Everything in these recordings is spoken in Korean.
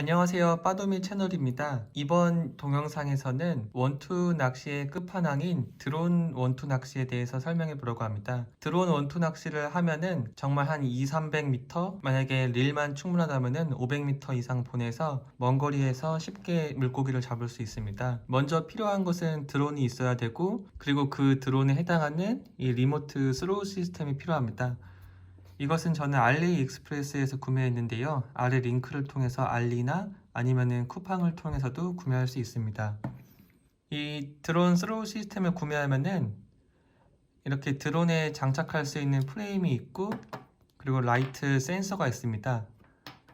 안녕하세요. 빠도미 채널입니다. 이번 동영상에서는 원투 낚시의 끝판왕인 드론 원투 낚시에 대해서 설명해 보려고 합니다. 드론 원투 낚시를 하면은 정말 한 2, 300m 만약에 릴만 충분하다면은 500m 이상 보내서 먼 거리에서 쉽게 물고기를 잡을 수 있습니다. 먼저 필요한 것은 드론이 있어야 되고 그리고 그 드론에 해당하는 이 리모트 스로우 시스템이 필요합니다. 이것은 저는 알리익스프레스에서 구매했는데요. 아래 링크를 통해서 알리나 아니면은 쿠팡을 통해서도 구매할 수 있습니다. 이 드론 스로우 시스템을 구매하면은 이렇게 드론에 장착할 수 있는 프레임이 있고 그리고 라이트 센서가 있습니다.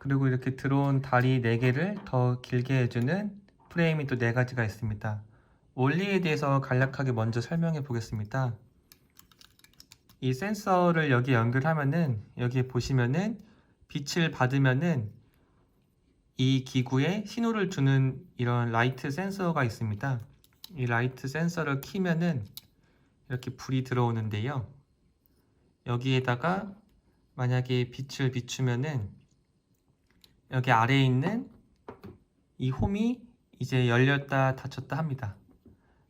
그리고 이렇게 드론 다리 4개를 더 길게 해주는 프레임이 또 4가지가 있습니다. 원리에 대해서 간략하게 먼저 설명해 보겠습니다. 이 센서를 여기 연결하면은 여기에 보시면은 빛을 받으면은 이 기구에 신호를 주는 이런 라이트 센서가 있습니다. 이 라이트 센서를 키면은 이렇게 불이 들어오는데요. 여기에다가 만약에 빛을 비추면은 여기 아래에 있는 이 홈이 이제 열렸다 닫혔다 합니다.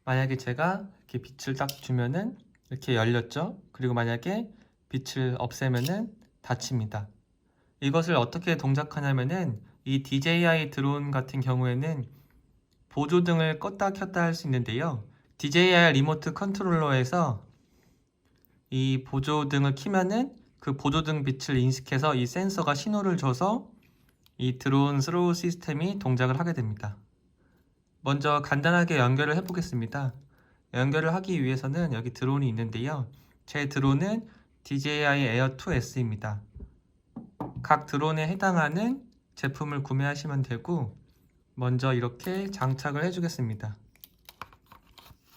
만약에 제가 이렇게 빛을 딱 주면은 이렇게 열렸죠. 그리고 만약에 빛을 없애면은 닫힙니다. 이것을 어떻게 동작하냐면은 이 DJI 드론 같은 경우에는 보조등을 껐다 켰다 할 수 있는데요. DJI 리모트 컨트롤러에서 이 보조등을 키면은 그 보조등 빛을 인식해서 이 센서가 신호를 줘서 이 드론 스로우 시스템이 동작을 하게 됩니다. 먼저 간단하게 연결을 해 보겠습니다. 연결을 하기 위해서는 여기 드론이 있는데요. 제 드론은 DJI Air 2S입니다. 각 드론에 해당하는 제품을 구매하시면 되고 먼저 이렇게 장착을 해주겠습니다.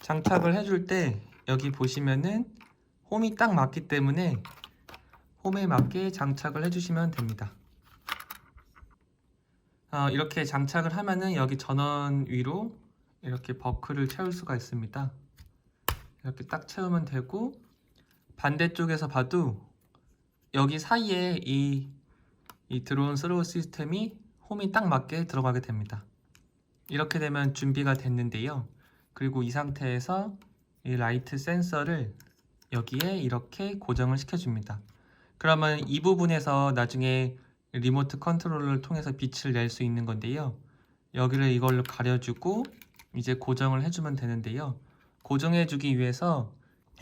장착을 해줄 때 여기 보시면은 홈이 딱 맞기 때문에 홈에 맞게 장착을 해주시면 됩니다. 어, 이렇게 장착을 하면은 여기 전원 위로 이렇게 버클을 채울 수가 있습니다. 이렇게 딱 채우면 되고 반대쪽에서 봐도 여기 사이에 이, 이 드론 스로우 시스템이 홈이 딱 맞게 들어가게 됩니다. 이렇게 되면 준비가 됐는데요. 그리고 이 상태에서 이 라이트 센서를 여기에 이렇게 고정을 시켜줍니다. 그러면 이 부분에서 나중에 리모트 컨트롤을 통해서 빛을 낼 수 있는 건데요. 여기를 이걸로 가려주고 이제 고정을 해주면 되는데요. 고정해주기 위해서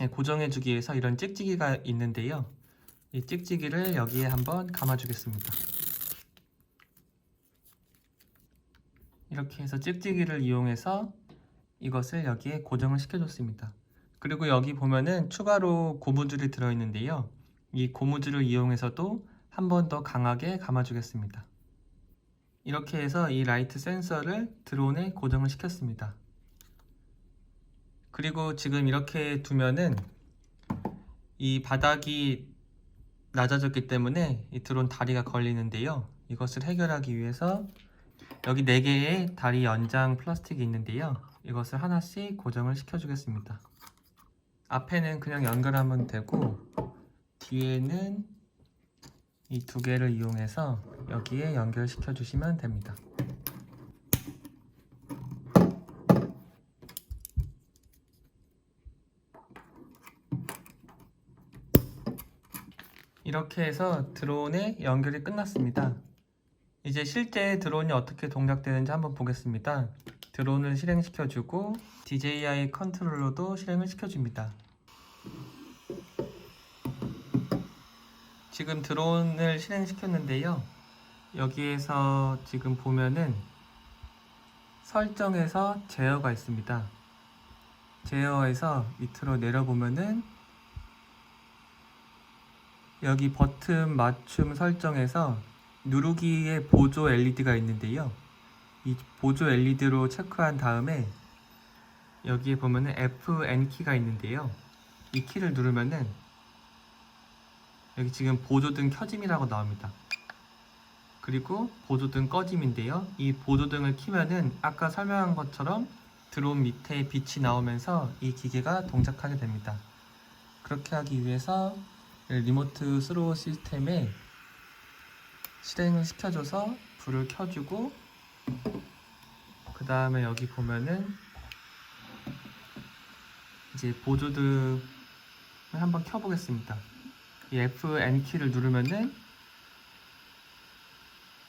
예, 고정해주기 위해서 이런 찍찍이가 있는데요. 이 찍찍이를 여기에 한번 감아주겠습니다. 이렇게 해서 찍찍이를 이용해서 이것을 여기에 고정을 시켜줬습니다. 그리고 여기 보면은 추가로 고무줄이 들어있는데요. 이 고무줄을 이용해서도 한 번 더 강하게 감아주겠습니다. 이렇게 해서 이 라이트 센서를 드론에 고정을 시켰습니다. 그리고 지금 이렇게 두면은 이 바닥이 낮아졌기 때문에 이 드론 다리가 걸리는데요. 이것을 해결하기 위해서 여기 4개의 다리 연장 플라스틱이 있는데요. 이것을 하나씩 고정을 시켜주겠습니다. 앞에는 그냥 연결하면 되고 뒤에는 이 두 개를 이용해서 여기에 연결시켜 주시면 됩니다. 이렇게 해서 드론의 연결이 끝났습니다. 이제 실제 드론이 어떻게 동작되는지 한번 보겠습니다. 드론을 실행시켜주고 DJI 컨트롤러도 실행을 시켜줍니다. 지금 드론을 실행시켰는데요. 여기에서 지금 보면은 설정에서 제어가 있습니다. 제어에서 밑으로 내려보면은 여기 버튼 맞춤 설정에서 누르기의 보조 LED가 있는데요. 이 보조 LED로 체크한 다음에 여기에 보면은 FN 키가 있는데요. 이 키를 누르면은 여기 지금 보조등 켜짐이라고 나옵니다. 그리고 보조등 꺼짐인데요. 이 보조등을 키면은 아까 설명한 것처럼 드론 밑에 빛이 나오면서 이 기계가 동작하게 됩니다. 그렇게 하기 위해서 리모트 스로우 시스템에 실행을 시켜줘서 불을 켜주고 그 다음에 여기 보면은 이제 보조등을 한번 켜보겠습니다. 이 FN 키를 누르면은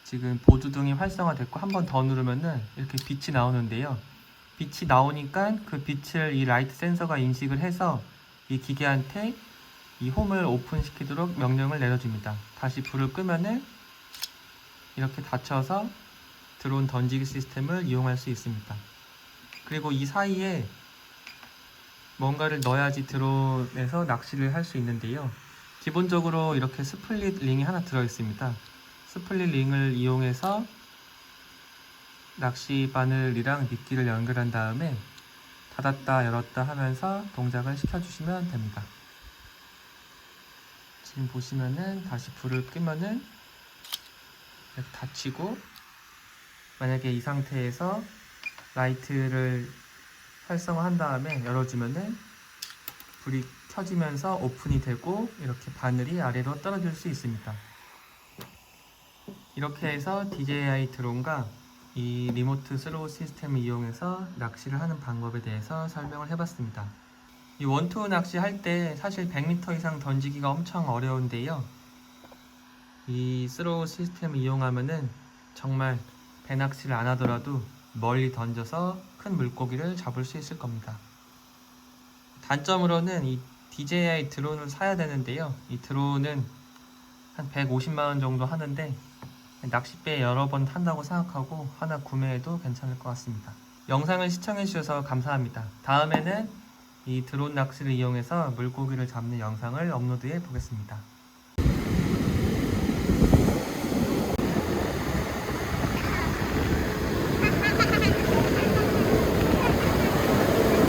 지금 보조등이 활성화됐고 한 번 더 누르면은 이렇게 빛이 나오는데요. 빛이 나오니까 그 빛을 이 라이트 센서가 인식을 해서 이 기계한테 이 홈을 오픈시키도록 명령을 내려줍니다. 다시 불을 끄면은 이렇게 닫혀서 드론 던지기 시스템을 이용할 수 있습니다. 그리고 이 사이에 뭔가를 넣어야지 드론에서 낚시를 할 수 있는데요. 기본적으로 이렇게 스플릿 링이 하나 들어 있습니다. 스플릿 링을 이용해서 낚시 바늘이랑 미끼를 연결한 다음에 닫았다 열었다 하면서 동작을 시켜주시면 됩니다. 지금 보시면은 다시 불을 끄면은 이렇게 닫히고 만약에 이 상태에서 라이트를 활성화한 다음에 열어주면은 불이 켜지면서 오픈이 되고 이렇게 바늘이 아래로 떨어질 수 있습니다. 이렇게 해서 DJI 드론과 이 리모트 스로우 시스템을 이용해서 낚시를 하는 방법에 대해서 설명을 해봤습니다. 이 원투 낚시 할 때 사실 100m 이상 던지기가 엄청 어려운데요. 이 스로우 시스템을 이용하면은 정말 배 낚시를 안 하더라도 멀리 던져서 큰 물고기를 잡을 수 있을 겁니다. 단점으로는 이 DJI 드론을 사야 되는데요. 이 드론은 한 150만 원 정도 하는데 낚싯배 여러 번 탄다고 생각하고 하나 구매해도 괜찮을 것 같습니다. 영상을 시청해 주셔서 감사합니다. 다음에는 이 드론 낚시를 이용해서 물고기를 잡는 영상을 업로드해 보겠습니다.